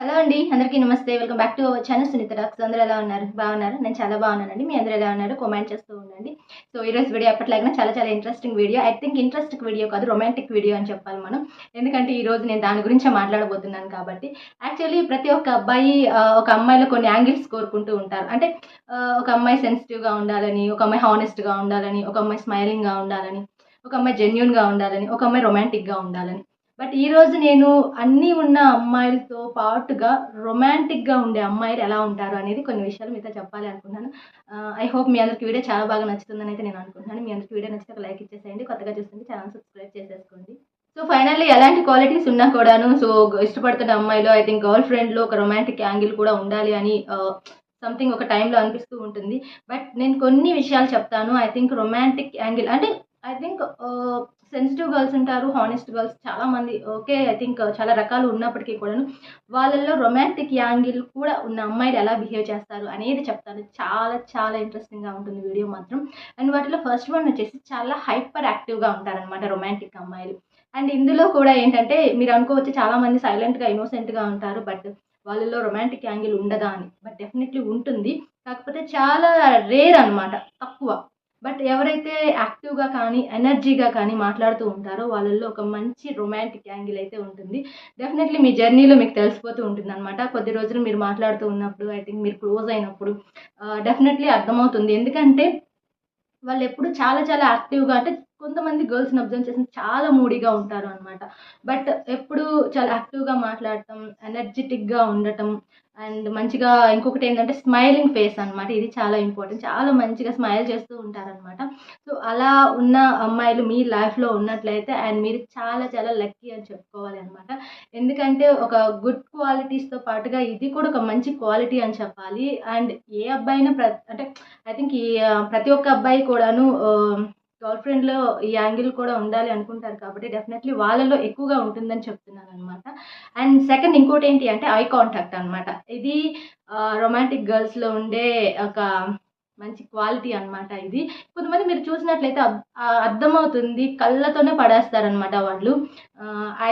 Hello అండి అందరికీ నమస్తే. Welcome back to our channel. Sunitha talks. అందరూ ఎలా ఉన్నారు? బాగున్నారు? నేను చాలా బాగున్నానండి. మీ అందరూ ఎలా ఉన్నారు? కామెంట్ చేస్తూ ఉండండి. సో ఈరోజు వీడియో ఎప్పటిలాగా చాలా చాలా interesting video. I think interesting video కాదు రొమాంటిక్ వీడియో అని చెప్పాలి మనం. ఎందుకంటే ఈ రోజు నేను దాని గురించే మాట్లాడబోతున్నాను కాబట్టి. యాక్చువల్లీ ప్రతి ఒక్క అబ్బాయి ఒక అమ్మాయిలో కొన్ని యాంగిల్స్ కోరుకుంటూ ఉంటారు. అంటే ఒక అమ్మాయి సెన్సిటివ్గా ఉండాలని ఒక అమ్మాయి హానెస్ట్గా ఉండాలని ఒక అమ్మాయి స్మైలింగ్గా ఉండాలని ఒక అమ్మాయి జెన్యున్గా ఉండాలని ఒక అమ్మాయి రొమాంటిక్గా ఉండాలని. బట్ ఈరోజు నేను అన్నీ ఉన్న అమ్మాయిలతో పాటుగా రొమాంటిక్గా ఉండే అమ్మాయిలు ఎలా ఉంటారు అనేది కొన్ని విషయాలు మీతో చెప్పాలి అనుకున్నాను ఐ హోప్ మీ అందరికి వీడియో చాలా బాగా నచ్చుతుందని అయితే నేను అనుకుంటున్నాను. మీ అందరికి వీడియో నచ్చితే ఒక లైక్ ఇచ్చేసేయండి. కొత్తగా చూస్తుంది ఛానల్ సబ్స్క్రైబ్ చేసేసుకోండి. సో ఫైనల్లీ ఎలాంటి క్వాలిటీస్ ఉన్నా కూడాను సో ఇష్టపడుతున్న అమ్మాయిలో ఐ థింక్ గర్ల్ ఫ్రెండ్లో ఒక రొమాంటిక్ యాంగిల్ కూడా ఉండాలి అని సంథింగ్ ఒక టైంలో అనిపిస్తూ ఉంటుంది. బట్ నేను కొన్ని విషయాలు చెప్తాను. ఐ థింక్ రొమాంటిక్ యాంగిల్ అంటే ఐ థింక్ సెన్సిటివ్ గర్ల్స్ ఉంటారు హానెస్ట్ గర్ల్స్ చాలామంది ఓకే ఐ థింక్ చాలా రకాలు ఉన్నప్పటికీ కూడాను వాళ్ళల్లో రొమాంటిక్ యాంగిల్ కూడా ఉన్న అమ్మాయిలు ఎలా బిహేవ్ చేస్తారు అనేది చెప్తాను చాలా చాలా ఇంట్రెస్టింగ్గా ఉంటుంది వీడియో మాత్రం. అండ్ వాటిలో ఫస్ట్ వన్ వచ్చేసి చాలా హైపర్ యాక్టివ్గా ఉంటారనమాట రొమాంటిక్ అమ్మాయిలు. అండ్ ఇందులో కూడా ఏంటంటే మీరు అనుకోవచ్చు చాలా మంది సైలెంట్గా ఇన్నోసెంట్గా ఉంటారు బట్ వాళ్ళలో రొమాంటిక్ యాంగిల్ ఉండదా అని. బట్ డెఫినెట్లీ ఉంటుంది. కాకపోతే చాలా రేర్ అనమాట తక్కువ. బట్ ఎవరైతే యాక్టివ్గా కానీ ఎనర్జీగా కానీ మాట్లాడుతూ ఉంటారో వాళ్ళల్లో ఒక మంచి రొమాంటిక్ యాంగిల్ అయితే ఉంటుంది. డెఫినెట్లీ మీ జర్నీలో మీకు తెలిసిపోతూ ఉంటుంది అనమాట కొద్ది రోజులు మీరు మాట్లాడుతూ ఉన్నప్పుడు ఐ థింక్ మీరు క్లోజ్ అయినప్పుడు డెఫినెట్లీ అర్థమవుతుంది. ఎందుకంటే వాళ్ళు ఎప్పుడు చాలా చాలా యాక్టివ్గా అంటే కొంతమంది గర్ల్స్ని అబ్జర్వ్ చేసిన చాలా మూడీగా ఉంటారు అనమాట బట్ ఎప్పుడు చాలా యాక్టివ్గా మాట్లాడటం ఎనర్జెటిక్గా ఉండటం అండ్ మంచిగా ఇంకొకటి ఏంటంటే స్మైలింగ్ ఫేస్ అనమాట ఇది చాలా ఇంపార్టెంట్ చాలా మంచిగా స్మైల్ చేస్తూ ఉంటారనమాట సో అలా ఉన్న అమ్మాయిలు మీ లైఫ్లో ఉన్నట్లయితే అండ్ మీరు చాలా చాలా లక్కీ అని చెప్పుకోవాలి అనమాట ఎందుకంటే ఒక గుడ్ క్వాలిటీస్తో పాటుగా ఇది కూడా ఒక మంచి క్వాలిటీ అని చెప్పాలి. అండ్ ఏ అబ్బాయినా ప్ర అంటే ఐ థింక్ ఈ ప్రతి ఒక్క అబ్బాయి కూడాను గర్ల్ ఫ్రెండ్లో ఈ యాంగిల్ కూడా ఉండాలి అనుకుంటారు కాబట్టి డెఫినెట్లీ వాళ్ళలో ఎక్కువగా ఉంటుందని చెప్తున్నాను అనమాట అండ్ సెకండ్ ఇంకోటి ఏంటి అంటే ఐ కాంటాక్ట్ అనమాట ఇది రొమాంటిక్ గర్ల్స్లో ఉండే ఒక మంచి క్వాలిటీ అనమాట ఇది. కొంతమంది మీరు చూసినట్లయితే అర్థమవుతుంది కళ్ళతోనే పడేస్తారనమాట వాళ్ళు.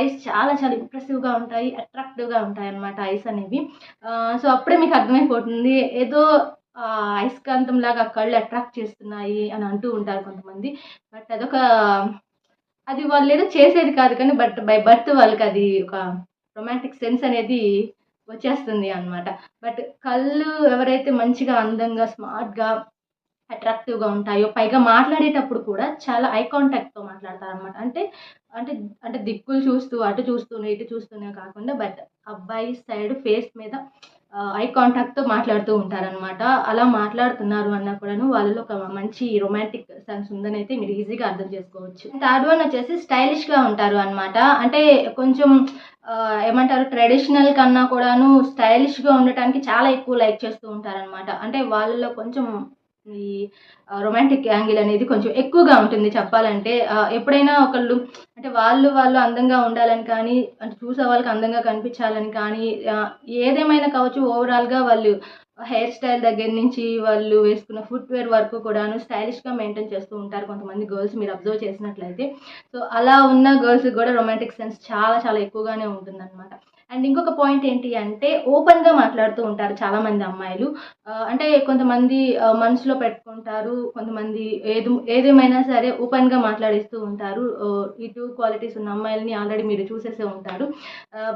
ఐస్ చాలా చాలా ఇంప్రెసివ్గా ఉంటాయి అట్రాక్టివ్గా ఉంటాయి అన్నమాట ఐస్ అనేవి. సో అప్పుడే మీకు అర్థమైపోతుంది. ఏదో అయస్కాంతం లాగా కళ్ళు అట్రాక్ట్ చేస్తున్నాయి అని అంటూ ఉంటారు కొంతమంది. బట్ అదొక అది వాళ్ళు ఏదో చేసేది కాదు కానీ బట్ బై బర్త్ వాళ్ళకి అది ఒక రొమాంటిక్ సెన్స్ అనేది వచ్చేస్తుంది అన్నమాట. బట్ కళ్ళు ఎవరైతే మంచిగా అందంగా స్మార్ట్గా అట్రాక్టివ్గా ఉంటాయో పైగా మాట్లాడేటప్పుడు కూడా చాలా ఐ కాంటాక్ట్తో మాట్లాడతారు అనమాట అంటే అంటే అంటే దిక్కులు చూస్తూ అటు చూస్తూనే ఇటు చూస్తూనే కాకుండా బట్ అబ్బాయి సైడ్ ఫేస్ మీద ఐ కాంటాక్ట్తో మాట్లాడుతూ ఉంటారనమాట అలా మాట్లాడుతున్నారు అన్నా కూడాను వాళ్ళలో ఒక మంచి రొమాంటిక్ సెన్స్ ఉందని అయితే మీరు ఈజీగా అర్థం చేసుకోవచ్చు. థర్డ్ వన్ వచ్చేసి స్టైలిష్గా ఉంటారు అనమాట అంటే కొంచెం ఏమంటారు ట్రెడిషనల్ కన్నా కూడాను స్టైలిష్గా ఉండటానికి చాలా ఎక్కువ లైక్ చేస్తూ ఉంటారనమాట అంటే వాళ్ళలో కొంచెం ఈ రొమాంటిక్ యాంగిల్ అనేది కొంచెం ఎక్కువగా ఉంటుంది చెప్పాలంటే. ఎప్పుడైనా ఒకళ్ళు అంటే వాళ్ళు వాళ్ళు అందంగా ఉండాలని కానీ అంటే చూసే వాళ్ళకి అందంగా కనిపించాలని కానీ ఏదేమైనా కావచ్చు ఓవరాల్గా వాళ్ళు హెయిర్ స్టైల్ దగ్గర నుంచి వాళ్ళు వేసుకున్న ఫుట్వేర్ వరకు కూడాను స్టైలిష్గా మెయింటైన్ చేస్తూ ఉంటారు కొంతమంది గర్ల్స్ మీరు అబ్జర్వ్ చేసినట్లయితే. సో అలా ఉన్న గర్ల్స్ కూడా రొమాంటిక్ సెన్స్ చాలా చాలా ఎక్కువగానే ఉంటుందన్నమాట. అండ్ ఇంకొక పాయింట్ ఏంటి అంటే ఓపెన్గా మాట్లాడుతూ ఉంటారు చాలామంది అమ్మాయిలు. అంటే కొంతమంది మనసులో పెట్టుకుంటారు కొంతమంది ఏది ఏదేమైనా సరే ఓపెన్గా మాట్లాడిస్తూ ఉంటారు. ఈ టూ క్వాలిటీస్ ఉన్న అమ్మాయిలని ఆల్రెడీ మీరు చూసేసే ఉంటారు.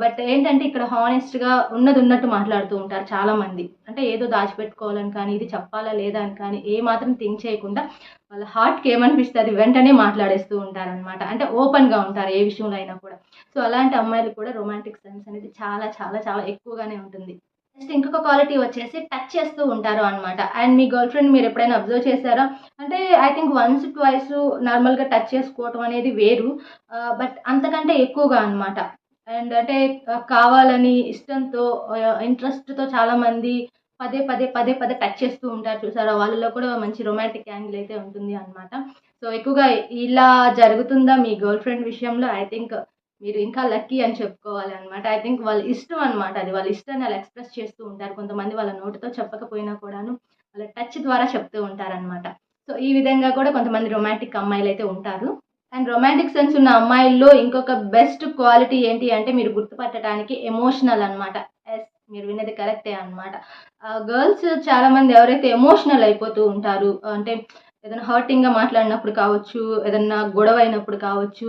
బట్ ఏంటంటే ఇక్కడ హానెస్ట్గా ఉన్నది ఉన్నట్టు మాట్లాడుతూ ఉంటారు చాలామంది. అంటే ఏదో దాచిపెట్టుకోవాలని కానీ ఇది చెప్పాలా లేదా అని కానీ ఏ మాత్రం థింక్ చేయకుండా వాళ్ళ హార్ట్కి ఏమనిపిస్తుంది వెంటనే మాట్లాడేస్తూ ఉంటారనమాట అంటే ఓపెన్గా ఉంటారు ఏ విషయంలో అయినా కూడా. సో అలాంటి అమ్మాయిలు కూడా రొమాంటిక్ సెన్స్ అనేది చాలా చాలా చాలా ఎక్కువగానే ఉంటుంది. నెక్స్ట్ ఇంకొక క్వాలిటీ వచ్చేసి టచ్ చేస్తూ ఉంటారు అనమాట అండ్ మీ గర్ల్ ఫ్రెండ్ మీరు ఎప్పుడైనా అబ్జర్వ్ చేశారా? అంటే ఐ థింక్ వన్స్ ట్వైస్ నార్మల్గా టచ్ చేసుకోవటం అనేది వేరు. బట్ అంతకంటే ఎక్కువగా అనమాట అండ్ అంటే కావాలని ఇష్టంతో ఇంట్రెస్ట్తో చాలామంది పదే పదే పదే పదే టచ్ చేస్తూ ఉంటారు. చూసారా? వాళ్ళలో కూడా మంచి రొమాంటిక్ యాంగిల్ అయితే ఉంటుంది అనమాట సో ఎక్కువగా ఇలా జరుగుతుందా మీ గర్ల్ ఫ్రెండ్ విషయంలో? ఐ థింక్ మీరు ఇంకా లక్కీ అని చెప్పుకోవాలి అనమాట ఐ థింక్ వాళ్ళ ఇష్టం అనమాట అది. వాళ్ళ ఇష్టాన్ని వాళ్ళు ఎక్స్ప్రెస్ చేస్తూ ఉంటారు. కొంతమంది వాళ్ళ నోటితో చెప్పకపోయినా కూడాను వాళ్ళ టచ్ ద్వారా చెప్తూ ఉంటారనమాట సో ఈ విధంగా కూడా కొంతమంది రొమాంటిక్ అమ్మాయిలు అయితే ఉంటారు. అండ్ రొమాంటిక్ సెన్స్ ఉన్న అమ్మాయిల్లో ఇంకొక బెస్ట్ క్వాలిటీ ఏంటి అంటే మీరు గుర్తుపట్టడానికి ఎమోషనల్ అనమాట మీరు విన్నది కరెక్టే అనమాట గర్ల్స్ చాలా మంది ఎవరైతే ఎమోషనల్ అయిపోతూ ఉంటారు అంటే ఏదైనా హర్టింగ్గా మాట్లాడినప్పుడు కావచ్చు ఏదన్నా గొడవ అయినప్పుడు కావచ్చు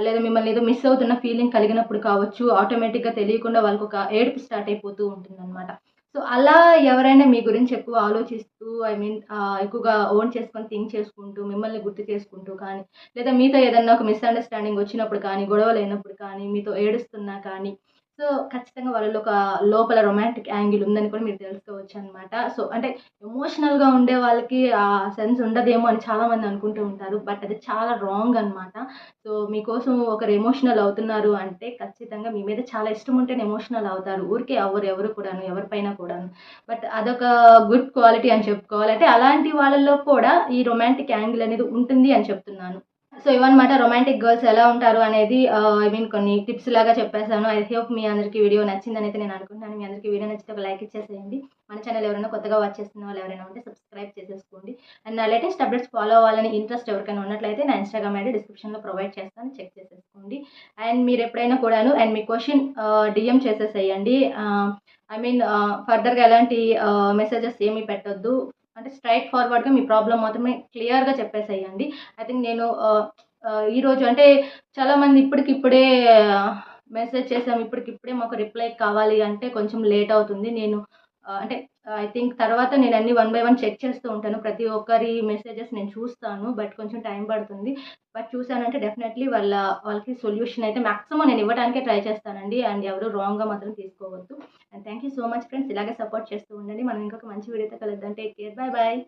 లేదా మిమ్మల్ని ఏదో మిస్ అవుతున్న ఫీలింగ్ కలిగినప్పుడు కావచ్చు ఆటోమేటిక్గా తెలియకుండా వాళ్ళకి ఒక ఏడుపు స్టార్ట్ అయిపోతూ ఉంటుంది సో అలా ఎవరైనా మీ గురించి ఎక్కువ ఆలోచిస్తూ ఐ మీన్ ఎక్కువగా ఓన్ చేసుకొని థింక్ చేసుకుంటూ మిమ్మల్ని గుర్తు చేసుకుంటూ కానీ లేదా మీతో ఏదన్నా ఒక మిస్అండర్స్టాండింగ్ వచ్చినప్పుడు కానీ గొడవలు అయినప్పుడు కానీ మీతో ఏడుస్తున్నా కానీ సో ఖచ్చితంగా వాళ్ళలో ఒక లోపల రొమాంటిక్ యాంగిల్ ఉందని కూడా మీరు తెలుసుకోవచ్చు అనమాట సో అంటే ఎమోషనల్గా ఉండే వాళ్ళకి ఆ సెన్స్ ఉండదేమో అని చాలామంది అనుకుంటూ ఉంటారు. బట్ అది చాలా రాంగ్ అనమాట సో మీకోసం ఒకరు ఎమోషనల్ అవుతున్నారు అంటే ఖచ్చితంగా మీ మీద చాలా ఇష్టం ఉంటేనే ఎమోషనల్ అవుతారు. ఊరికే ఎవరు ఎవరు కూడాను ఎవరిపైన కూడాను. బట్ అదొక గుడ్ క్వాలిటీ అని చెప్పుకోవాలంటే అలాంటి వాళ్ళల్లో కూడా ఈ రొమాంటిక్ యాంగిల్ అనేది ఉంటుంది అని చెప్తున్నాను. సో ఇవన్నమాట రొమాంటిక్ గర్ల్స్ ఎలా ఉంటారు అనేది ఐ మీన్ కొన్ని టిప్స్ లాగా చెప్పేసాను ఐ హోప్ మీ అందరికీ వీడియో నచ్చిందని అయితే నేను అనుకుంటున్నాను. మీ అందరికీ వీడియో నచ్చితే ఒక లైక్ ఇచ్చేసేయండి. మన ఛానల్ ఎవరైనా కొత్తగా వాచ్ చేస్తున్న వాళ్ళు ఎవరైనా ఉంటే సబ్స్క్రైబ్ చేసేసుకోండి. అండ్ నా లేటెస్ట్ అప్డేట్స్ ఫాలో అవ్వాలని ఇంట్రెస్ట్ ఎవరికైనా ఉన్నట్లయితే నా ఇన్స్టాగ్రామ్ ఐడి డిస్క్రిప్షన్లో ప్రొవైడ్ చేస్తాను. చెక్ చేసేసుకోండి. అండ్ మీరు ఎప్పుడైనా కూడాను అండ్ మీ క్వశ్చన్ డిఎం చేసేసేయండి. ఐ మీన్ ఫర్దర్గా ఎలాంటి మెసేజెస్ ఏమీ పెట్టొద్దు. అంటే స్ట్రైట్ ఫార్వర్డ్గా మీ ప్రాబ్లం మాత్రమే క్లియర్గా చెప్పేసేయండి. ఐ థింక్ నేను ఈరోజు అంటే చాలామంది ఇప్పటికిప్పుడే మెసేజ్ చేసాం ఇప్పటికిప్పుడే మాకు రిప్లై కావాలి అంటే కొంచెం లేట్ అవుతుంది. నేను అంటే Uh, ఐ థింక్ తర్వాత నేను అన్ని వన్ బై వన్ చెక్ చేస్తూ ఉంటాను. ప్రతి ఒక్కరి మెసేజెస్ నేను చూస్తాను బట్ కొంచెం టైం పడుతుంది. బట్ చూసానంటే డెఫినెట్లీ వాళ్ళ వాళ్ళకి సొల్యూషన్ అయితే మ్యాక్సిమం నేను ఇవ్వడానికే ట్రై చేస్తానండి. అండ్ ఎవరు రాంగ్గా మాత్రం తీసుకోవద్దు. And thank you so much friends ఇలాగే సపోర్ట్ చేస్తూ ఉండండి. మనం ఇంకొక మంచి వీడియోతో కలుద్దాం. Take care bye bye